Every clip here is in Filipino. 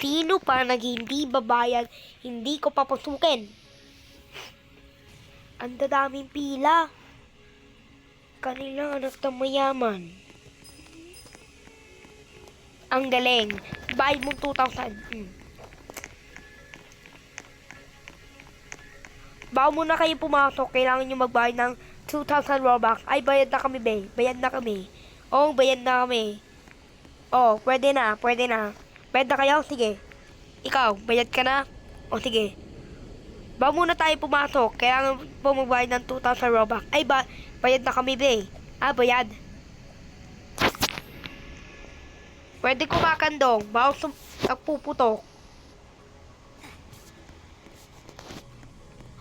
Sino pa nag hindi babayad, hindi ko papasukin. Ang dadaming pila. Kanila anak ng mayaman. Ang galing. Bayad mo 2,000. Mm. Bago muna kayo pumasok, kailangan nyo magbayad ng 2,000 Robux. Ay, bayad na kami, be. Bayad na kami. Oo, bayad na kami. Oh, pwede na, pwede na. Bayad na kayo? Sige. Ikaw, bayad ka na? O, sige. Bago muna tayo pumasok, kailangan po magbayad ng 2,000 Robux. Ay, ba bayad na kami, be. Ah, bayad. Pwede kumakandong. Bago sum- nagpuputok.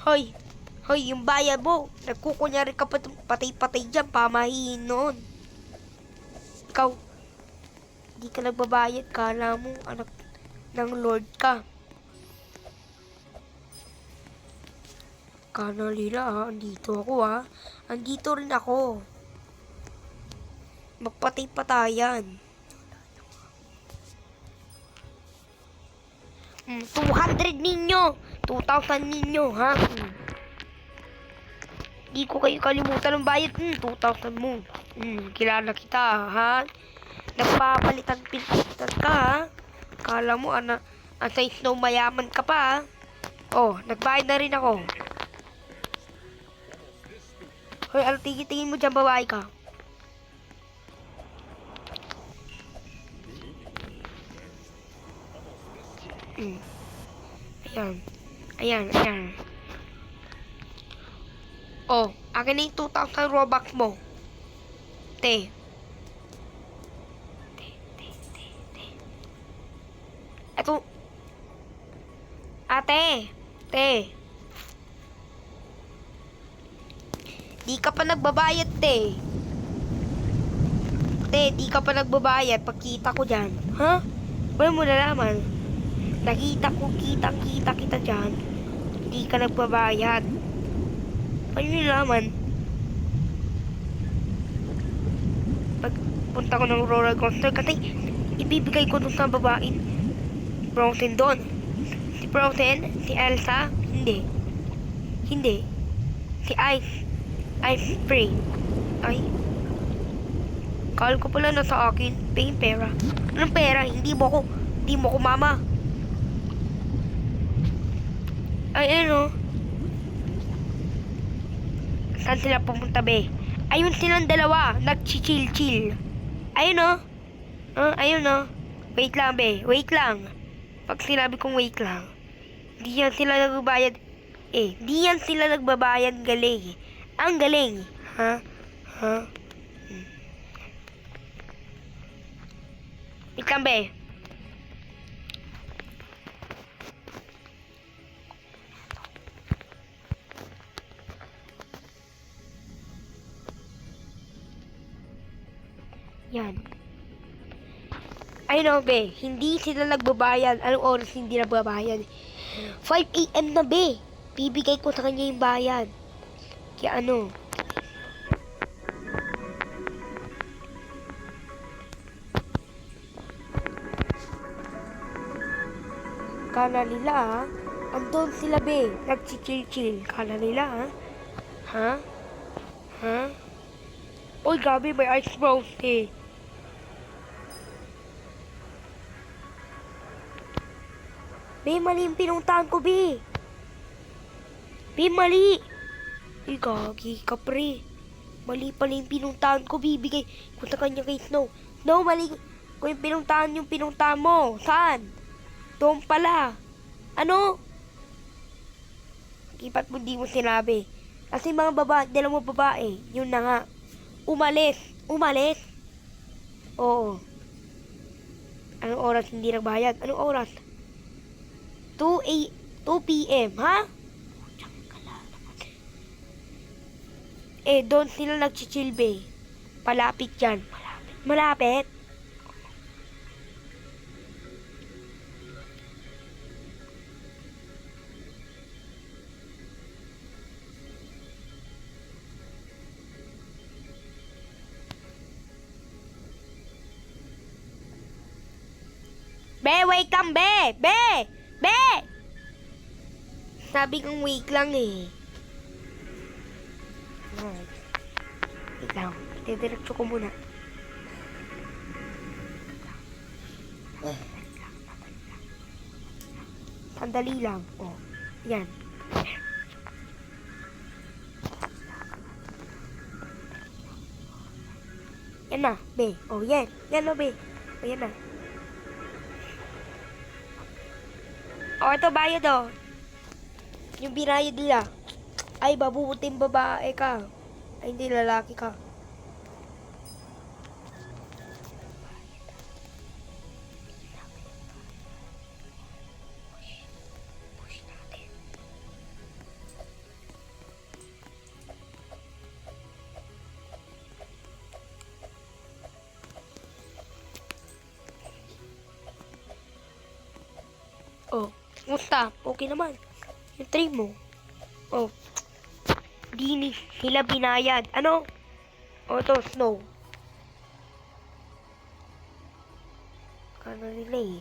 Hoy, hoy, yung bayad mo. Nagkukunyari ka pat- patay-patay dyan, pamahiin noon. Ikaw, hindi ka nagbabayad, kala mo anak ng Lord ka. Kala nila ha, andito ako ha. Andito rin ako. Magpatay-patayan. Hmm, 200 ninyo. 2,000 ninyo, ha? Hmm. Di ko kayo kalimutan ng bayad. Hmm, 2,000 mo. Hmm, kilala kita, ha? Nagpapalitan pintan ka, ha? Kala mo, ana, asa snow mayaman ka pa, ha? Oh, nagbayad na rin ako. Hoy, ano tingin mo dyan, babae ka? Hmm. Ayan. Ayan, ayan. Oh, akin na yung 2,000 Robux mo. Te, te, te, te. Eto. Ate. Te. Di ka pa nagbabayad, te. Te, di ka pa nagbabayad. Pagkita ko dyan. Ha? Wala mo nalaman. Nakita ko, kitang-kita kita dyan. Hindi ka nagbabayad. Ano yung naman? Pag punta ko ng roller coaster, kasi ibibigay ko dun sa babaeng Bronson doon. Si Bronson, si Elsa, hindi. Hindi. Si Ice, Ice Spray. Ay. Call ko pala na sa akin, pay pera. Anong pera? Hindi mo ko, hindi mo ko mama. Ay, ano? Saan sila pumunta, be? Ayun silang dalawa. Nag-chill-chill. Ayun, oh. Ah, ayun, oh. Wait lang, be. Wait lang. Pag sinabi kong wait lang, di yan sila nagbabayad. Eh, di yan sila nagbabayad galing. Ang galing. Ha? Ha? Hmm. Wait lang, be. Yan. I know, be. Hindi sila nagbabayad. Anong oras hindi nagbabayad? 5 a.m. na, be. Bibigay ko sa kanya yung bayad. Kaya ano? Kala nila, ha? Andun sila, be. Nagchichill-chill. Kala nila, ha? Ha? Ha? Uy, gabi, may ice roast, eh. Be, mali yung pinuntahan ko, Be. Be, mali. Ay, ka, pre. Mali pala yung pinuntahan ko, bibigay ko sa kanya kay Snow. No, mali ko yung pinuntahan yung pinuntahan mo. Saan? Doon pala. Ano? Ipat mo di mo sinabi. Kasi mga baba, dalawang babae, yun na nga. Umalis. Umalis. Oo. Anong oras hindi nagbayad? Anong oras? 2 a 2 p.m. Ha? Eh, doon sila nagchichill be. Palapit yan. Malapit. Malapit? Be, wait lang, be! Be! Be! Sabi kong wait lang eh. Hmm. Wait lang. Didiretso ko muna. Sandali lang. Oh, yan. Yan na, be. Oh, yan. Yan na, be. Oh, yan na. Oh, ito bayad oh. Yung binayad nila. Ay, babubuting babae ka. Ay, hindi lalaki ka. Musta? Okay naman. Yung tray mo. Oh. Di ni nila binayad. Ano? Oh, to snow. Kano nila eh.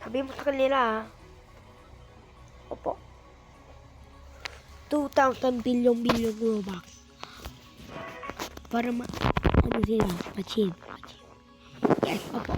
Sabi mo sa kanila ah. Opo. 2,000 billion billion Robux. Para ma... Ano sila? Achieve. Achieve. Yes, opo.